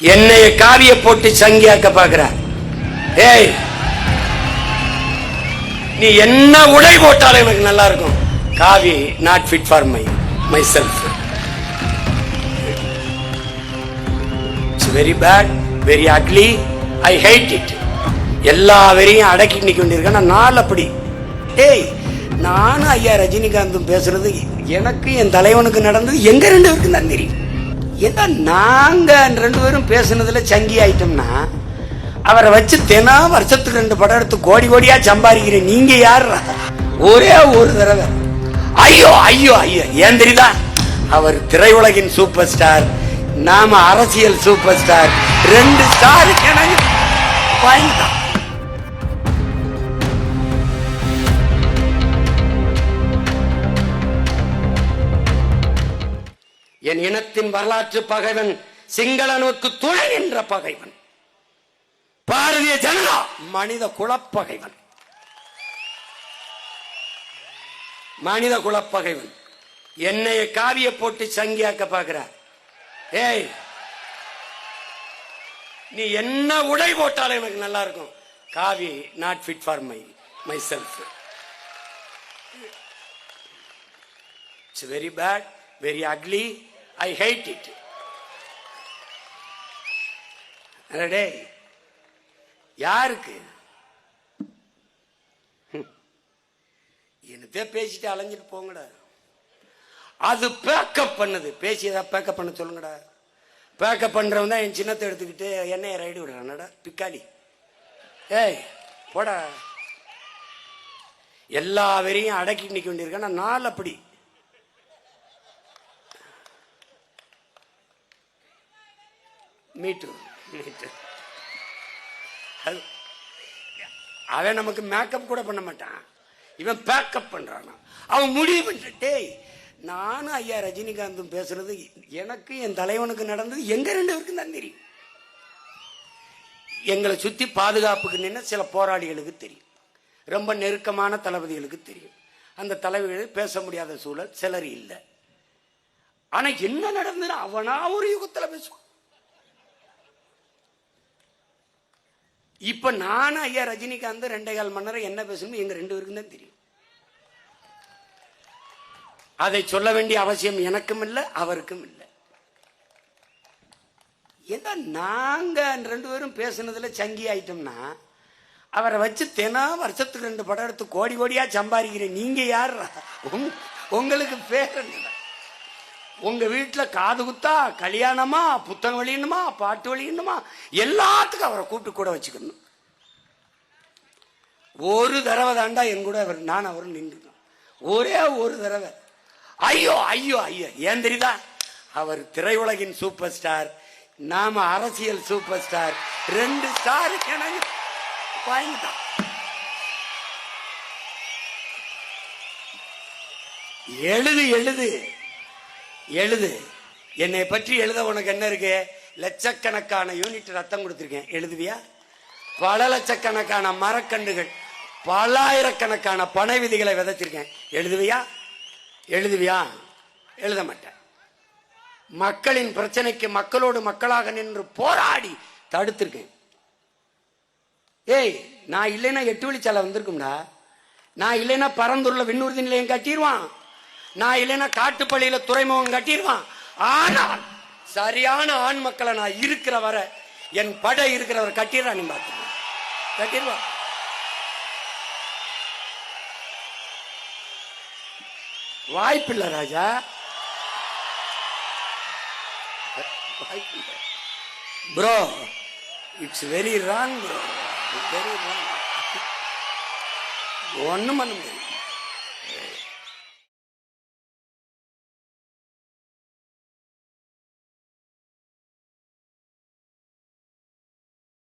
என்னைய காவிய போட்டு சங்கியாக்க பாக்குற. ஏய் நீ என்ன உடை போட்டாலும் எனக்கு நல்லா இருக்கும். காவி not fit for my myself it's very bad very ugly I hate it எல்லா வெறியும் அடக்கி நிக்க வேண்டியிருக்கேன் நான் நாள் அப்படி. டேய் நானும் ஐயா ரஜினிகாந்தும் பேசுறது எனக்கு என் தலைவனுக்கு நடந்தது எங்க ரெண்டு பேருக்கு தான் தெரியும். என்ன நாங்க ரெண்டு பேரும் பேசுனதுல சங்கி ஆயிட்டோம்னா அவரை வச்சு தினம் வருஷத்துக்கு ரெண்டு படம் எடுத்து கோடி கோடியா சம்பாதிக்கிறேன் நீங்க யார் ஒரே ஒரு தடவை. ஐயோ ஐயோ ஐயோ ஏன் தெரியுதா? அவர் திரையுலகின் சூப்பர் ஸ்டார் நாம அரசியல் சூப்பர் ஸ்டார் ரெண்டு ஸ்டாருக்கு எனக்கு வாங்கிட்டான் என் இனத்தின் வரலாற்று பகைவன் சிங்களனுக்கு துணை என்ற பகைவன். பாரதிய ஜனதா மனித குலப்பகைவன். மனித குலப்பகைவன். என்னைய காவிய போட்டு சங்கியாக்க பாக்குற. ஏய் நீ என்ன உடை போட்டாலும் எனக்கு நல்லா இருக்கும் காவி not fit for my myself it's very bad very ugly I hate it அடே யாருக்கு? ஹம். என்னத்தே பேசிட்டு அலைஞ்சிட்டு போங்கடா. அது பேக்கப் பண்ணுது. பேசி ஏதாவது பேக்கப் பண்ண சொல்லுங்கடா. பேக்கப் பண்ணுறவன் தான் என் சின்னத்தை எடுத்துக்கிட்டு என்னைய ரைடு விடுறானடா. பிக்காளி. ஏய் போடா. எல்லா வெறியும் அடக்கி நிக்க வேண்டியிருக்கேன் நான் நாள் அப்படி. மீட்டு. மீட்டு அது அவன் நமக்கு மேக்கப் கூட பண்ண மாட்டான். இவன் பேக்கப் பண்றான். அவன் முடிவு பண்ணிட்டு நானும் ஐயா ரஜினிகாந்தும் பேசுறது எனக்கு என் தலைவனுக்கு நடந்தது எங்க ரெண்டு பேருக்கும் தான் தெரியும். எங்களை சுத்தி பாதுகாப்புக்கு நின்று சில போராளிகளுக்கு தெரியும். ரொம்ப நெருக்கமான தளபதிகளுக்கு தெரியும். அந்த தலைவர்கள் பேச முடியாத சூழல் சிலர் இல்லை. ஆனா என்ன நடந்ததுன்னு அவனா ஒரு யுகத்துல பேசுவான். இப்ப நானும் ஐயா ரஜினிகாந்த் ரெண்டே கால் மணி நேரம் என்ன பேசணும் எங்க ரெண்டு பேருக்கும் தான் தெரியும். அதை சொல்ல வேண்டிய அவசியம் எனக்கும் இல்லை அவருக்கும் இல்லை. ஏன்னா நாங்க ரெண்டு பேரும் பேசுனதுல சங்கி ஆயிட்டோம்னா அவரை வச்சு தினம் வருஷத்துக்கு ரெண்டு படம் எடுத்து கோடி கோடியா சம்பாதிக்கிறேன். நீங்க யார்? உங்களுக்கு பேர் என்ன? உங்க வீட்டில் காது குத்தா கல்யாணமா புத்தகம் வெளியணுமா பாட்டு வெளியணுமா எல்லாத்துக்கும் அவரை கூப்பிட்டு கூட வச்சுக்கணும். ஒரு தடவை தாண்டா என் கூட அவர் நான் அவரும் நின்றுக்கணும் ஒரே ஒரு தடவை. ஐயோ ஐயோ ஐயோ ஏன் தெரியுதா? அவர் திரையுலகின் சூப்பர் ஸ்டார் நாம அரசியல் சூப்பர் ஸ்டார். ரெண்டு ஸ்டார் எனக்கு வாங்கிட்டான். எழுது எழுது. எழுது. என்னை பற்றி எழுத உனக்கு என்ன இருக்கு? லட்சக்கணக்கான யூனிட் ரத்தம் கொடுத்துருக்கேன். எழுதுவியா? பல லட்சக்கணக்கான மரக்கன்றுகள் பல்லாயிரக்கணக்கான பனை விதிகளை விதைச்சிருக்கேன். எழுதுவியா? எழுதுவியா? எழுத மாட்டேன். மக்களின் பிரச்சனைக்கு மக்களோடு மக்களாக நின்று போராடி தடுத்திருக்கேன். ஏய் நான் இல்லைன்னா எட்டு வழிச்சாலை வந்திருக்கும்டா. நான் இல்லைன்னா பரந்தூரில் விண்ணூர்தி நிலையம் கட்டிடுவான் நான் இல்லைன்னா காட்டுப்பள்ளியில துறைமுகம் கட்டிடுவான். ஆனால் சரியான ஆண் மக்களை நான் இருக்கிற வர என் படை இருக்கிறவர் கட்டிடுறான் நீ பார்த்து கட்டிடுவான் வாய்ப்பில்லை ராஜா. வாய்ப்பில்லை bro it's very wrong bro very wrong ஒன்றும் பண்ண முடியாது.